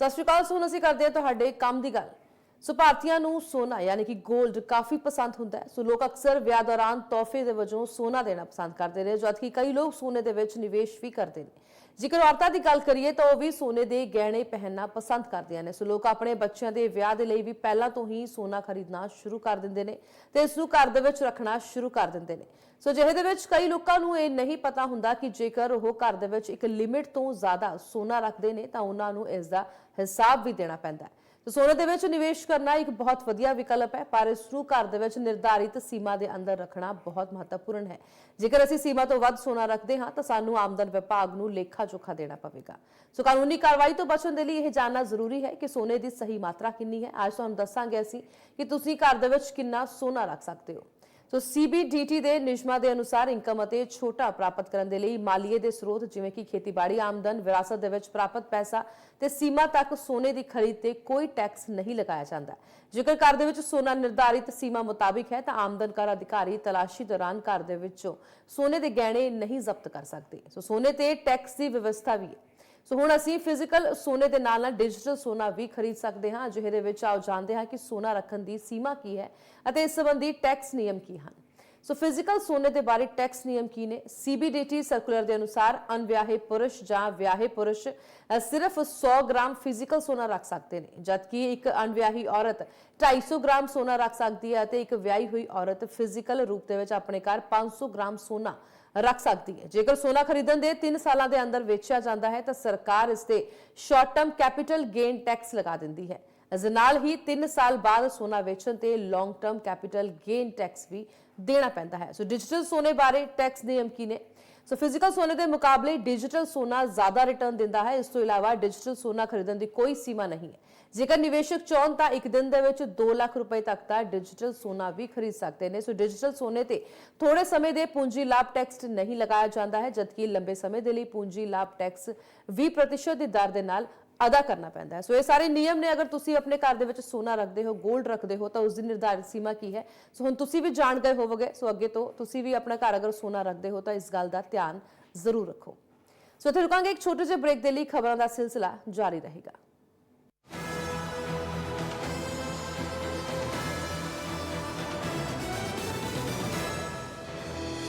ਸਤਿ ਸ਼੍ਰੀ ਅਕਾਲ ਸੋ ਅਸੀਂ ਕਰਦੇ ਹਾਂ ਤੁਹਾਡੇ ਕੰਮ ਦੀ ਗੱਲ। ਸੋ ਭਾਰਤੀਆਂ ਨੂੰ ਸੋਨਾ, ਯਾਨੀ ਕਿ 골ਡ ਕਾਫੀ ਪਸੰਦ ਹੁੰਦਾ ਹੈ। ਸੋ ਲੋਕ ਅਕਸਰ ਵਿਆਹ ਦੌਰਾਨ ਤੋਹਫੇ ਦੇ ਵਜੋਂ ਸੋਨਾ ਦੇਣਾ ਪਸੰਦ ਕਰਦੇ ਨੇ, ਜਦਕਿ ਕਈ ਲੋਕ ਸੋਨੇ ਦੇ ਵਿੱਚ ਨਿਵੇਸ਼ ਵੀ ਕਰਦੇ ਨੇ। ਜੇਕਰ ਔਰਤਾਂ ਦੀ ਗੱਲ ਕਰੀਏ ਤਾਂ ਉਹ ਵੀ ਸੋਨੇ ਦੇ ਗਹਿਣੇ ਪਹਿਨਣਾ ਪਸੰਦ ਕਰਦੀਆਂ ਨੇ। ਸੋ ਲੋਕ ਆਪਣੇ ਬੱਚਿਆਂ ਦੇ ਵਿਆਹ ਦੇ ਲਈ ਵੀ ਪਹਿਲਾਂ ਤੋਂ ਹੀ ਸੋਨਾ ਖਰੀਦਣਾ ਸ਼ੁਰੂ ਕਰ ਦਿੰਦੇ ਨੇ ਤੇ ਇਸ ਨੂੰ ਘਰ ਦੇ ਵਿੱਚ ਰੱਖਣਾ ਸ਼ੁਰੂ ਕਰ ਦਿੰਦੇ ਨੇ। ਸੋ ਜਿਹੇ ਦੇ ਵਿੱਚ ਕਈ ਲੋਕਾਂ ਨੂੰ ਇਹ ਨਹੀਂ ਪਤਾ ਹੁੰਦਾ ਕਿ ਜੇਕਰ ਉਹ ਘਰ ਦੇ ਵਿੱਚ ਇੱਕ ਲਿਮਿਟ ਤੋਂ ਜ਼ਿਆਦਾ ਸੋਨਾ ਰੱਖਦੇ ਨੇ ਤਾਂ ਉਹਨਾਂ ਨੂੰ ਇਸ ਦਾ ਹਿਸਾਬ ਵੀ ਦੇਣਾ ਪੈਂਦਾ ਹੈ। ਸੋ ਸੋਨੇ ਦੇ ਵਿੱਚ ਨਿਵੇਸ਼ ਕਰਨਾ ਇੱਕ ਬਹੁਤ ਵਧੀਆ ਵਿਕਲਪ ਹੈ, ਪਰ ਇਸ ਨੂੰ ਘਰ ਦੇ ਵਿੱਚ ਨਿਰਧਾਰਿਤ ਸੀਮਾ ਦੇ ਅੰਦਰ ਰੱਖਣਾ ਬਹੁਤ ਮਹੱਤਵਪੂਰਨ ਹੈ। ਜੇਕਰ ਅਸੀਂ ਸੀਮਾ ਤੋਂ ਵੱਧ ਸੋਨਾ ਰੱਖਦੇ ਹਾਂ, ਤਾਂ ਸਾਨੂੰ ਆਮਦਨ ਵਿਭਾਗ ਨੂੰ ਲੇਖਾ ਜੋਖਾ ਦੇਣਾ ਪਵੇਗਾ। ਸੋ ਕਾਨੂੰਨੀ ਕਾਰਵਾਈ ਤੋਂ ਬਚਣ ਦੇ ਲਈ ਇਹ ਜਾਣਨਾ ਜ਼ਰੂਰੀ ਹੈ ਕਿ ਸੋਨੇ ਦੀ ਸਹੀ ਮਾਤਰਾ ਕਿੰਨੀ ਹੈ। ਅੱਜ ਤੁਹਾਨੂੰ ਦੱਸਾਂਗੇ ਅਸੀਂ ਕਿ ਤੁਸੀਂ ਘਰ ਦੇ ਵਿੱਚ ਕਿੰਨਾ ਸੋਨਾ ਰੱਖ ਸਕਦੇ ਹੋ। ਸੋ ਸੀਬੀਡੀਟੀ ਦੇ ਨਿਯਮਾਂ ਦੇ ਅਨੁਸਾਰ ਇਨਕਮ ਅਤੇ ਛੋਟਾ ਪ੍ਰਾਪਤ ਕਰਨ ਦੇ ਲਈ ਮਾਲੀਏ ਦੇ ਸਰੋਤ, ਜਿਵੇਂ ਕਿ ਖੇਤੀਬਾੜੀ, ਆਮਦਨ, ਵਿਰਾਸਤ ਦੇ ਵਿੱਚ ਪ੍ਰਾਪਤ ਪੈਸਾ ਤੇ ਸੀਮਾ ਤੱਕ ਸੋਨੇ ਦੀ ਖਰੀਦ ਤੇ ਕੋਈ ਟੈਕਸ ਨਹੀਂ ਲਗਾਇਆ ਜਾਂਦਾ। ਜੇਕਰ ਘਰ ਦੇ ਵਿੱਚ ਸੋਨਾ ਨਿਰਧਾਰਿਤ ਸੀਮਾ ਮੁਤਾਬਿਕ ਹੈ, ਤਾਂ ਆਮਦਨ ਕਰ ਅਧਿਕਾਰੀ ਤਲਾਸ਼ੀ ਦੌਰਾਨ ਘਰ ਦੇ ਵਿੱਚੋਂ ਸੋਨੇ ਦੇ ਗਹਿਣੇ ਨਹੀਂ ਜ਼ਬਤ ਕਰ ਸਕਦੇ। ਸੋ ਸੋਨੇ ਤੇ ਟੈਕਸ ਦੀ ਵਿਵਸਥਾ ਵੀ ਹੈ। ਸੋ ਹੁਣ ਅਸੀਂ ਫਿਜ਼ੀਕਲ ਸੋਨੇ ਦੇ ਨਾਲ ਨਾਲ ਡਿਜੀਟਲ ਸੋਨਾ ਵੀ ਖਰੀਦ ਸਕਦੇ ਹਾਂ। ਜਿਹਦੇ ਵਿੱਚ ਆਓ, ਜਾਣਦੇ ਹਾਂ ਕਿ ਸੋਨਾ ਰੱਖਣ ਦੀ ਸੀਮਾ ਕੀ ਹੈ ਅਤੇ ਇਸ ਸੰਬੰਧੀ ਟੈਕਸ ਨਿਯਮ ਕੀ ਹਨ। ਸੋ ਫਿਜ਼ੀਕਲ ਸੋਨੇ ਦੇ ਬਾਰੇ ਟੈਕਸ ਨਿਯਮ ਕੀ ਨੇ ਸੀਬੀਡੀਟੀ ਸਰਕੂਲਰ ਦੇ ਅਨੁਸਾਰ ਅਨਵਿਆਹੇ ਪੁਰਸ਼ ਜਾਂ ਵਿਆਹੇ ਪੁਰਸ਼ ਸਿਰਫ 100 ਗ੍ਰਾਮ ਫਿਜ਼ੀਕਲ ਸੋਨਾ ਰੱਖ ਸਕਦੇ ਨੇ ਜਦਕਿ ਇੱਕ ਅਨਵਿਆਹੀ ਔਰਤ 250 ਗ੍ਰਾਮ ਸੋਨਾ ਰੱਖ ਸਕਦੀ ਹੈ ਅਤੇ ਇੱਕ ਵਿਆਹੀ ਹੋਈ ਔਰਤ ਫਿਜ਼ੀਕਲ ਰੂਪ ਦੇ ਵਿੱਚ ਆਪਣੇ ਘਰ 500 ਗ੍ਰਾਮ ਸੋਨਾ ਰੱਖ ਸਕਦੀ ਹੈ ਜੇਕਰ ਸੋਨਾ ਖਰੀਦਣ ਦੇ 3 ਸਾਲਾਂ ਦੇ ਅੰਦਰ ਵੇਚਿਆ ਜਾਂਦਾ ਹੈ ਤਾਂ ਸਰਕਾਰ ਇਸ ਤੇ short term capital gain tax ਲਗਾ ਦਿੰਦੀ ਹੈ ਇਸ ਨਾਲ ਹੀ 3 ਸਾਲ ਬਾਅਦ ਸੋਨਾ ਵੇਚਣ ਤੇ long term capital gain tax ਵੀ ਦੇਣਾ ਪੈਂਦਾ ਹੈ। ਸੋ ਡਿਜੀਟਲ ਸੋਨੇ ਬਾਰੇ ਟੈਕਸ ਨਿਯਮ ਕੀ ਨੇ? ਸੋ ਫਿਜ਼ੀਕਲ ਸੋਨੇ ਦੇ ਮੁਕਾਬਲੇ ਡਿਜੀਟਲ ਸੋਨਾ ਜ਼ਿਆਦਾ ਰਿਟਰਨ ਦਿੰਦਾ ਹੈ। ਇਸ ਤੋਂ ਇਲਾਵਾ ਡਿਜੀਟਲ ਸੋਨਾ ਖਰੀਦਣ ਦੀ ਕੋਈ ਸੀਮਾ ਨਹੀਂ ਹੈ। ਜੇਕਰ ਨਿਵੇਸ਼ਕ ਚਾਹਣ ਤਾਂ ਇੱਕ ਦਿਨ ਦੇ ਵਿੱਚ 2 ਲੱਖ ਰੁਪਏ ਤੱਕ ਦਾ ਡਿਜੀਟਲ ਸੋਨਾ ਵੀ ਖਰੀਦ ਸਕਦੇ ਨੇ। ਸੋ ਡਿਜੀਟਲ ਸੋਨੇ ਤੇ ਥੋੜੇ ਸਮੇਂ ਦੇ ਪੂੰਜੀ ਲਾਭ ਟੈਕਸ ਨਹੀਂ ਲਗਾਇਆ ਜਾਂਦਾ ਹੈ, ਜਦਕਿ ਲੰਬੇ ਸਮੇਂ ਦੇ ਲਈ ਪੂੰਜੀ ਲਾਭ ਟੈਕਸ 20% ਦੀ ਦਰ ਦੇ ਨਾਲ ਅਦਾ ਕਰਨਾ ਪੈਂਦਾ ਹੈ। ਸੋ ਇਹ ਸਾਰੇ ਨਿਯਮ ਨੇ, ਅਗਰ ਤੁਸੀਂ ਆਪਣੇ ਘਰ ਦੇ ਵਿੱਚ ਸੋਨਾ ਰੱਖਦੇ ਹੋ 골ਡ ਰੱਖਦੇ ਹੋ, ਤਾਂ ਉਸ ਦੀ ਨਿਰਧਾਰਿਤ ਸੀਮਾ ਕੀ ਹੈ? ਸੋ ਹੁਣ ਤੁਸੀਂ ਵੀ ਜਾਣ ਗਏ ਹੋਵੋਗੇ, ਸੋ ਅੱਗੇ ਤੋਂ ਤੁਸੀਂ ਵੀ ਆਪਣਾ ਘਰ ਅਗਰ ਸੋਨਾ ਰੱਖਦੇ ਹੋ, ਤਾਂ ਇਸ ਗੱਲ ਦਾ ਧਿਆਨ ਜ਼ਰੂਰ ਰੱਖੋ। ਸੋ ਇੱਥੇ ਰੁਕਾਂਗੇ ਇੱਕ ਛੋਟੇ ਜਿਹੇ ਬ੍ਰੇਕ ਦੇ ਲਈ, ਖਬਰਾਂ ਦਾ ਸਿਲਸਿਲਾ ਜਾਰੀ ਰਹੇਗਾ।